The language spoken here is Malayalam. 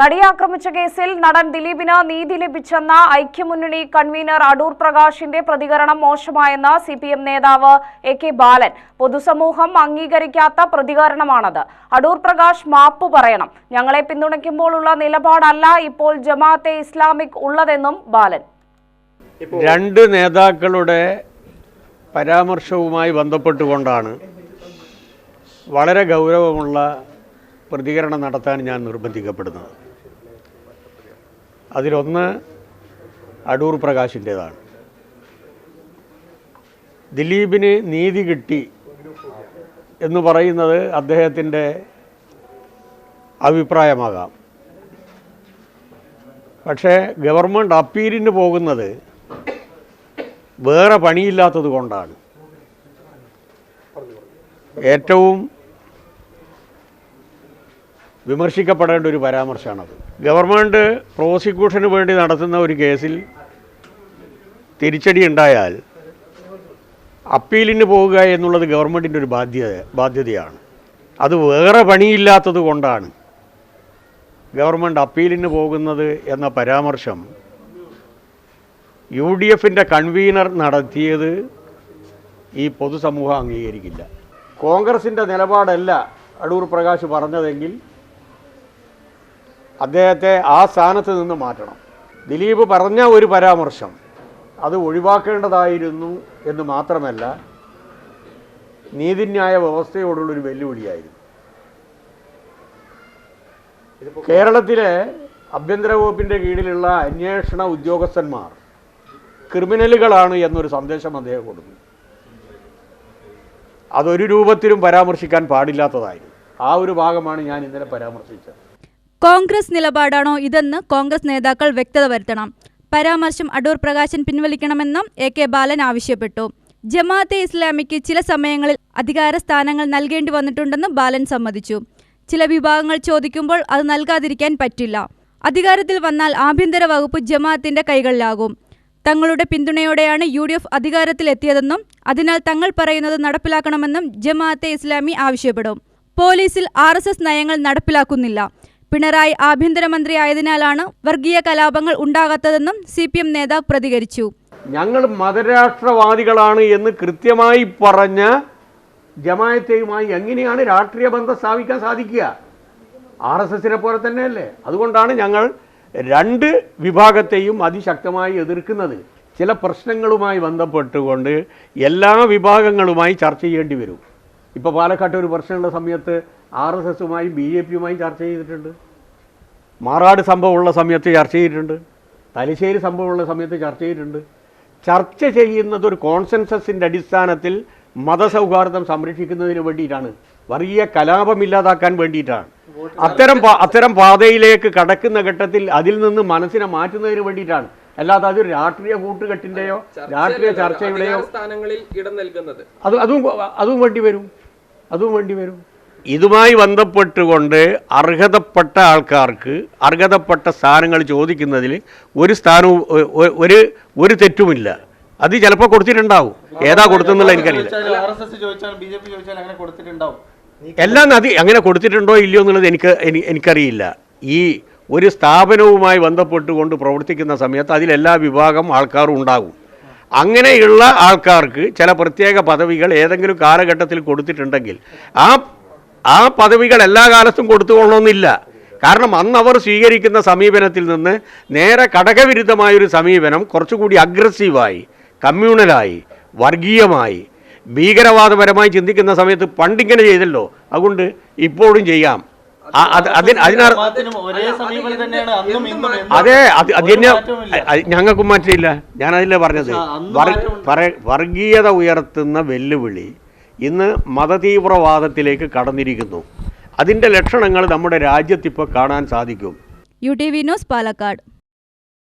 നടിയെ ആക്രമിച്ച കേസിൽ നടൻ ദിലീപിന് നീതി ലഭിച്ചെന്ന ഐക്യമുന്നണി കൺവീനർ അടൂർ പ്രകാശിന്റെ പ്രതികരണം മോശമായെന്ന സി പി എം നേതാവ് എ കെ ബാലൻ. പൊതുസമൂഹം അംഗീകരിക്കാത്ത പ്രതികരണമാണത്. അടൂർ പ്രകാശ് മാപ്പ് പറയണം. ഞങ്ങളെ പിന്തുണയ്ക്കുമ്പോഴുള്ള നിലപാടല്ല ഇപ്പോൾ ജമാഅത്തെ ഇസ്ലാമിക് ഉള്ളതെന്നും ബാലൻ. രണ്ട് നേതാക്കളുടെ പരാമർശവുമായി ബന്ധപ്പെട്ടുകൊണ്ടാണ് വളരെ ഗൗരവമുള്ള പ്രതികരണം നടത്താൻ ഞാൻ നിർബന്ധിക്കപ്പെടുന്നത്. അതിലൊന്ന് അടൂർ പ്രകാശിന്റേതാണ്. ദിലീപിന് നീതി കിട്ടി എന്ന് പറയുന്നത് അദ്ദേഹത്തിന്റെ അഭിപ്രായമാകാം. പക്ഷേ ഗവൺമെന്റ് അപ്പീലിന് പോകുന്നത് വേറെ പണിയില്ലാത്തത് കൊണ്ടാണ്. ഏറ്റവും വിമർശിക്കപ്പെടേണ്ട ഒരു പരാമർശമാണത് ഗവൺമെന്റ് പ്രോസിക്യൂഷന് വേണ്ടി നടത്തുന്ന ഒരു കേസിൽ തിരിച്ചടി ഉണ്ടായാൽ അപ്പീലിന് പോവുക എന്നുള്ളത് ഗവൺമെന്റിന്റെ ഒരു ബാധ്യത ബാധ്യതയാണ്. അത് വേറെ പണിയില്ലാത്തത് കൊണ്ടാണ് ഗവൺമെന്റ് അപ്പീലിന് പോകുന്നത് എന്ന പരാമർശം യു ഡി എഫിന്റെ കൺവീനർ നടത്തിയത് ഈ പൊതുസമൂഹം അംഗീകരിക്കില്ല. കോൺഗ്രസിന്റെ നിലപാടല്ല അടൂർ പ്രകാശ് പറഞ്ഞതെങ്കിൽ അദ്ദേഹത്തെ ആ സ്ഥാനത്ത് നിന്ന് മാറ്റണം. ദിലീപ് പറഞ്ഞ ഒരു പരാമർശം അത് ഒഴിവാക്കേണ്ടതായിരുന്നു എന്ന് മാത്രമല്ല നീതിന്യായ വ്യവസ്ഥയോടുള്ളൊരു വെല്ലുവിളിയായിരുന്നു. കേരളത്തിലെ ആഭ്യന്തര വകുപ്പിന്റെ കീഴിലുള്ള അന്വേഷണ ഉദ്യോഗസ്ഥന്മാർ ക്രിമിനലുകളാണ് എന്നൊരു സന്ദേശം അദ്ദേഹം കൊടുത്തു. അതൊരു രൂപത്തിലും പരാമർശിക്കാൻ പാടില്ലാത്തതായിരുന്നു. ആ ഒരു ഭാഗമാണ് ഞാൻ ഇന്നലെ പരാമർശിച്ചത്. കോൺഗ്രസ് നിലപാടാണോ ഇതെന്ന് കോൺഗ്രസ് നേതാക്കൾ വ്യക്തത വരുത്തണം. പരാമർശം അടൂർ പ്രകാശൻ പിൻവലിക്കണമെന്നും എ കെ ബാലൻ ആവശ്യപ്പെട്ടു. ജമാഅത്തെ ഇസ്ലാമിക്ക് ചില സമയങ്ങളിൽ അധികാര സ്ഥാനങ്ങൾ നൽകേണ്ടി വന്നിട്ടുണ്ടെന്ന് ബാലൻ സമ്മതിച്ചു. ചില വിഭാഗങ്ങൾ ചോദിക്കുമ്പോൾ അത് നൽകാതിരിക്കാൻ പറ്റില്ല. അധികാരത്തിൽ വന്നാൽ ആഭ്യന്തര വകുപ്പ് ജമാഅത്തിന്റെ കൈകളിലാകും. തങ്ങളുടെ പിന്തുണയോടെയാണ് യു ഡി എഫ് അധികാരത്തിലെത്തിയതെന്നും അതിനാൽ തങ്ങൾ പറയുന്നത് നടപ്പിലാക്കണമെന്നും ജമാഅത്തെ ഇസ്ലാമി ആവശ്യപ്പെടും. പോലീസിൽ ആർ നയങ്ങൾ നടപ്പിലാക്കുന്നില്ല. പിണറായി ആഭ്യന്തരമന്ത്രിയായതിനാലാണ് വർഗീയ കലാപങ്ങൾ ഉണ്ടാകാത്തതെന്നും സി പി എം നേതാവ് പ്രതികരിച്ചു. ഞങ്ങൾ മതരാഷ്ട്രവാദികളാണ് എന്ന് കൃത്യമായി പറഞ്ഞ ജമായത്തെയുമായി എങ്ങനെയാണ് രാഷ്ട്രീയ ബന്ധം സ്ഥാപിക്കാൻ സാധിക്കുക? ആർ എസ് എസിനെ പോലെ തന്നെയല്ലേ? അതുകൊണ്ടാണ് ഞങ്ങൾ രണ്ട് വിഭാഗത്തെയും അതിശക്തമായി എതിർക്കുന്നത്. ചില പ്രശ്നങ്ങളുമായി ബന്ധപ്പെട്ടുകൊണ്ട് എല്ലാ വിഭാഗങ്ങളുമായി ചർച്ച ചെയ്യേണ്ടി വരും. ഇപ്പോൾ പാലക്കാട്ട് ഒരു പ്രശ്നമുള്ള സമയത്ത് ആർ എസ് എസുമായും ബി ജെ പിയുമായും ചർച്ച ചെയ്തിട്ടുണ്ട്. മാറാട് സംഭവമുള്ള സമയത്ത് ചർച്ച ചെയ്തിട്ടുണ്ട്. തലശ്ശേരി സംഭവമുള്ള സമയത്ത് ചർച്ച ചെയ്തിട്ടുണ്ട്. ചർച്ച ചെയ്യുന്നത് ഒരു കോൺസെൻസസിന്റെ അടിസ്ഥാനത്തിൽ മതസൗഹാർദ്ദം സംരക്ഷിക്കുന്നതിന് വേണ്ടിയിട്ടാണ്. വലിയ കലാപം ഇല്ലാതാക്കാൻ വേണ്ടിയിട്ടാണ്. അത്തരം അത്തരം പാതയിലേക്ക് കടക്കുന്ന ഘട്ടത്തിൽ അതിൽ നിന്ന് മനസ്സിനെ മാറ്റുന്നതിന് വേണ്ടിയിട്ടാണ്. അല്ലാതെ അതൊരു രാഷ്ട്രീയ കൂട്ടുകെട്ടിന്റെയോ രാഷ്ട്രീയ ചർച്ചയുടെയോ സ്ഥാനങ്ങളിൽ ഇടം നൽകുന്നത്. അത് അതും അതും വേണ്ടി വരും. അതും വേണ്ടി വരും. ഇതുമായി ബന്ധപ്പെട്ടുകൊണ്ട് അർഹതപ്പെട്ട ആൾക്കാർക്ക് അർഹതപ്പെട്ട സ്ഥാനങ്ങൾ ചോദിക്കുന്നതിൽ ഒരു സ്ഥാനവും ഒരു ഒരു തെറ്റുമില്ല. അത് ചിലപ്പോൾ കൊടുത്തിട്ടുണ്ടാവും. ഏതാ കൊടുത്തെന്നുള്ള എനിക്കറിയില്ല. എല്ലാം അത് അങ്ങനെ കൊടുത്തിട്ടുണ്ടോ ഇല്ലയോ എന്നുള്ളത് എനിക്ക് എനിക്കറിയില്ല. ഈ ഒരു സ്ഥാപനവുമായി ബന്ധപ്പെട്ടുകൊണ്ട് പ്രവർത്തിക്കുന്ന സമയത്ത് അതിലെല്ലാ വിഭാഗം ആൾക്കാരും ഉണ്ടാകും. അങ്ങനെയുള്ള ആൾക്കാർക്ക് ചില പ്രത്യേക പദവികൾ ഏതെങ്കിലും കാലഘട്ടത്തിൽ കൊടുത്തിട്ടുണ്ടെങ്കിൽ ആ ആ പദവികൾ എല്ലാ കാലത്തും കൊടുത്തുകൊള്ളണമെന്നില്ല. കാരണം അന്ന് അവർ സ്വീകരിക്കുന്ന സമീപനത്തിൽ നിന്ന് നേരെ ഘടകവിരുദ്ധമായൊരു സമീപനം കുറച്ചുകൂടി അഗ്രസീവായി കമ്മ്യൂണലായി വർഗീയമായി ഭീകരവാദപരമായി ചിന്തിക്കുന്ന സമയത്ത് പണ്ടിങ്ങനെ ചെയ്തല്ലോ. അതുകൊണ്ട് ഇപ്പോഴും ചെയ്യാം. അത് അതിന് അതിനർ മാറ്റമില്ല ഒരേ സമീപനം തന്നെയാണ് അന്നും ഇന്നും അതെ അത് അത് ഒരു തന്നെ മാറ്റവുമില്ല. അത് ഞങ്ങൾക്കും മാറ്റില്ല ഞാനതിലെ പറഞ്ഞത്? വർഗീയത ഉയർത്തുന്ന വെല്ലുവിളി ഇന്ന് മതതീവ്രവാദത്തിലേക്ക് കടന്നിരിക്കുന്നു. അതിന്റെ ലക്ഷണങ്ങൾ നമ്മുടെ രാജ്യത്തിപ്പോൾ കാണാൻ സാധിക്കും. U T V news Palakkad.